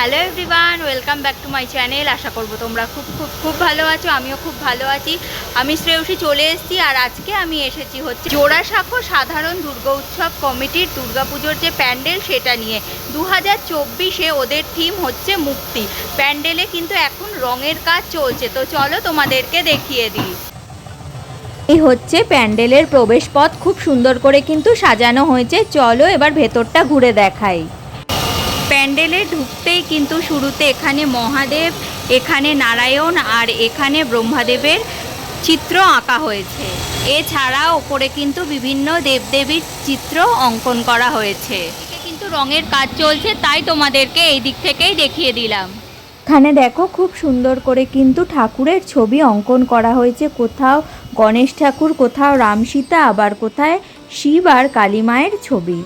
Welcome back to my channel. আশা করব তোমরা খুব খুব খুব ভালো আছো, আমিও খুব ভালো আছি। আমি শ্রেয়সী চলে এসেছি আর আজকে আমি এসেছি হচ্ছে জোড়াসাঁকো সাধারণ দুর্গা উৎসব কমিটির দুর্গাপুজোর যে প্যান্ডেল সেটা নিয়ে। দু হাজার চব্বিশে ওদের থিম হচ্ছে মুক্তি। প্যান্ডেলে কিন্তু এখন রঙের কাজ চলছে, তো চলো তোমাদেরকে দেখিয়ে দিই। এই হচ্ছে প্যান্ডেলের প্রবেশপথ, খুব সুন্দর করে কিন্তু সাজানো হয়েছে। চলো এবার ভেতরটা ঘুরে দেখাই। প্যান্ডেলে ঢুকতেই কিন্তু শুরুতে এখানে মহাদেব, এখানে নারায়ণ আর এখানে ব্রহ্মাদেবের চিত্র আঁকা হয়েছে। এছাড়া ওপরে কিন্তু বিভিন্ন দেবদেবীর চিত্র অঙ্কন করা হয়েছে। কিন্তু রঙের কাজ চলছে, তাই তোমাদেরকে এই দিক থেকেই দেখিয়ে দিলাম। এখানে দেখো খুব সুন্দর করে কিন্তু ঠাকুরের ছবি অঙ্কন করা হয়েছে। কোথাও গণেশ ঠাকুর, কোথাও রাম সীতা, আবার কোথায় শিব আর কালী মায়ের ছবি।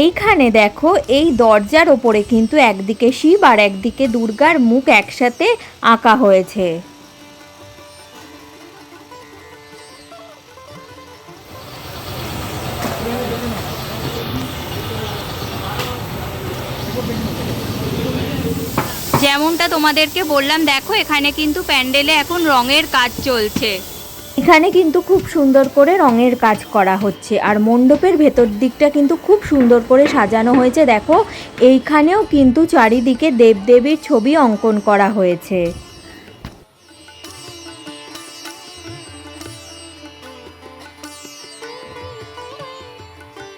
এইখানে দেখো, এই দরজার ওপরে কিন্তু একদিকে শিব আর একদিকে দুর্গার মুখ একসাথে আঁকা হয়েছে। যেমনটা তোমাদেরকে বললাম, দেখো, এখানে কিন্তু প্যান্ডেলে এখন রঙের কাজ চলছে। এখানে কিন্তু খুব সুন্দর করে রঙের কাজ করা হচ্ছে। আর মণ্ডপের ভেতর দিকটা কিন্তু খুব সুন্দর করে সাজানো হয়েছে। দেখো, এইখানেও কিন্তু চারিদিকে দেবদেবীর ছবি অঙ্কন করা হয়েছে।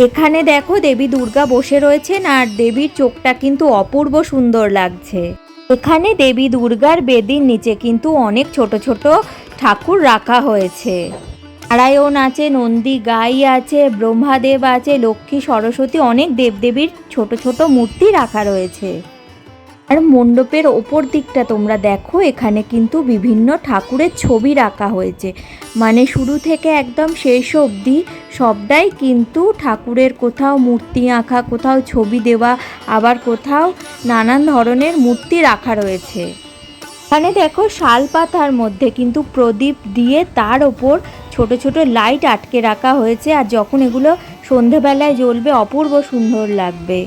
এখানে দেখো, দেবী দুর্গা বসে রয়েছেন আর দেবীর চোখটা কিন্তু অপূর্ব সুন্দর লাগছে। এখানে দেবী দুর্গার বেদির নিচে কিন্তু অনেক ছোট ছোট ঠাকুর রাখা হয়েছে। নারায়ণ আছে, নন্দী গাই আছে, ব্রহ্মাদেব আছে, লক্ষ্মী, সরস্বতী, অনেক দেবদেবীর ছোট ছোট মূর্তি রাখা রয়েছে। আর মণ্ডপের ওপর দিকটা তোমরা দেখো, এখানে কিন্তু বিভিন্ন ঠাকুরের ছবি রাখা হয়েছে। মানে শুরু থেকে একদম শেষ অবধি সবটাই কিন্তু ঠাকুরের কোথাও মূর্তি আঁকা, কোথাও ছবি দেওয়া, আবার কোথাও নানান ধরনের মূর্তি রাখা রয়েছে। এখানে দেখো শাল পাতার মধ্যে কিন্তু প্রদীপ দিয়ে তার ওপর ছোট ছোট লাইট আটকে রাখা হয়েছে আর যখন এগুলো সন্ধেবেলায় জ্বলবে, অপূর্ব সুন্দর লাগবে।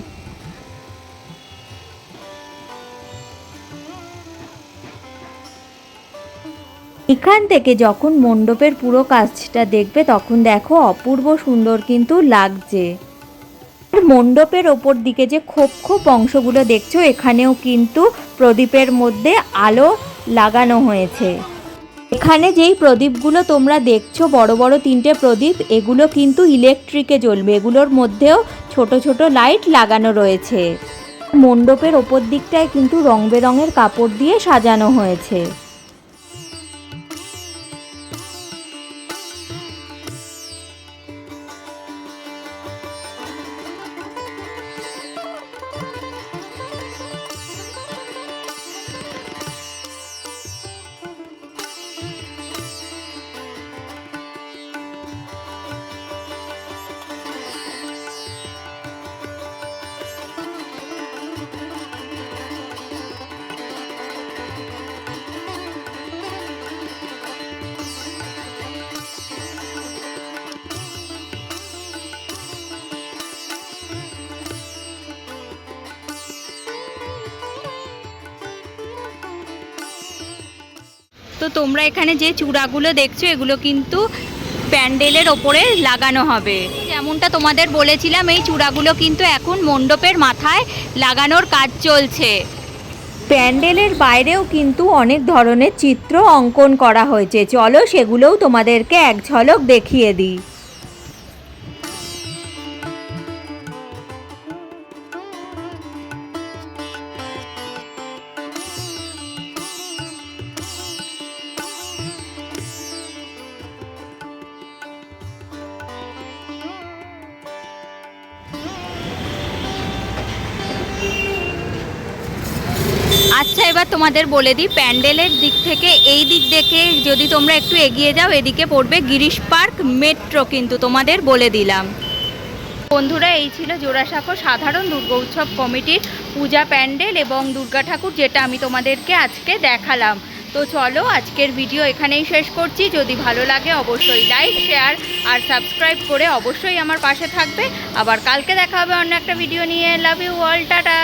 এখান থেকে যখন মণ্ডপের পুরো কাজটা দেখবে, তখন দেখো অপূর্ব সুন্দর কিন্তু লাগছে। মণ্ডপের ওপর দিকে যে খোপ খোপ অংশগুলো দেখছ, এখানেও কিন্তু প্রদীপের মধ্যে আলো লাগানো হয়েছে। এখানে যেই প্রদীপগুলো তোমরা দেখছ, বড় বড় তিনটে প্রদীপ, এগুলো কিন্তু ইলেকট্রিকে জ্বলবে। এগুলোর মধ্যেও ছোট ছোট লাইট লাগানো রয়েছে। মণ্ডপের ওপর দিকটায় কিন্তু রং বেরঙের কাপড় দিয়ে সাজানো হয়েছে। তো তোমরা এখানে যে চূড়াগুলো দেখছ, এগুলো কিন্তু প্যান্ডেলের ওপরে লাগানো হবে। যেমনটা তোমাদের বলেছিলাম, এই চূড়াগুলো কিন্তু এখন মণ্ডপের মাথায় লাগানোর কাজ চলছে। প্যান্ডেলের বাইরেও কিন্তু অনেক ধরনের চিত্র অঙ্কন করা হয়েছে। চলো সেগুলোও তোমাদেরকে এক ঝলক দেখিয়ে দিই। আচ্ছা এবার তোমাদের বলে দিই, প্যান্ডেলের দিক থেকে এই দিক দেখে যদি তোমরা একটু এগিয়ে যাও, এদিকে পড়বে গিরিশ পার্ক মেট্রো কিন্তু তোমাদের বলে দিলাম। বন্ধুরা, এই ছিল জোড়াসাঁকো সাধারণ দুর্গা উৎসব কমিটির পূজা প্যান্ডেল এবং দুর্গা ঠাকুর যেটা আমি তোমাদেরকে আজকে দেখালাম। তো চলো, আজকের ভিডিও এখানেই শেষ করছি। যদি ভালো লাগে অবশ্যই লাইক, শেয়ার আর সাবস্ক্রাইব করে অবশ্যই আমার পাশে থাকবে। আবার কালকে দেখা হবে অন্য একটা ভিডিও নিয়ে। Love you all ta ta!